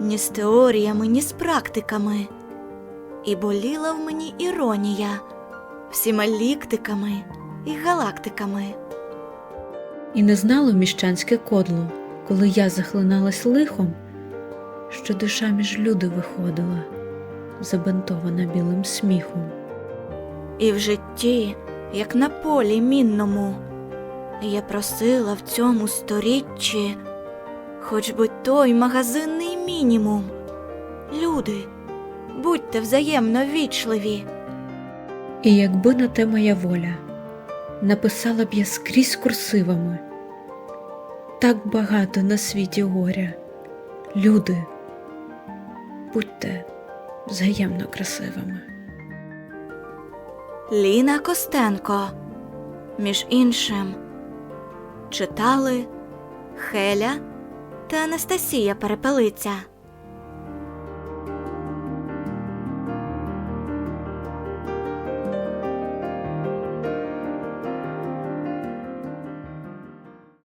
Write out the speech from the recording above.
ні з теоріями, ні з практиками. І боліла в мені іронія всіма ліктиками і галактиками. І не знало міщанське кодло, коли я захлиналась лихом, що душа між люди виходила, забинтована білим сміхом. І в житті, як на полі мінному, я просила в цьому сторіччі, хоч би той магазинний мінімум. Люди, будьте взаємно вічливі. І якби на те моя воля, написала б я скрізь курсивами. Так багато на світі горя. Люди, будьте взаємно красивими. Ліна Костенко. Між іншим, читали Хеля та Анастасія Перепелиця.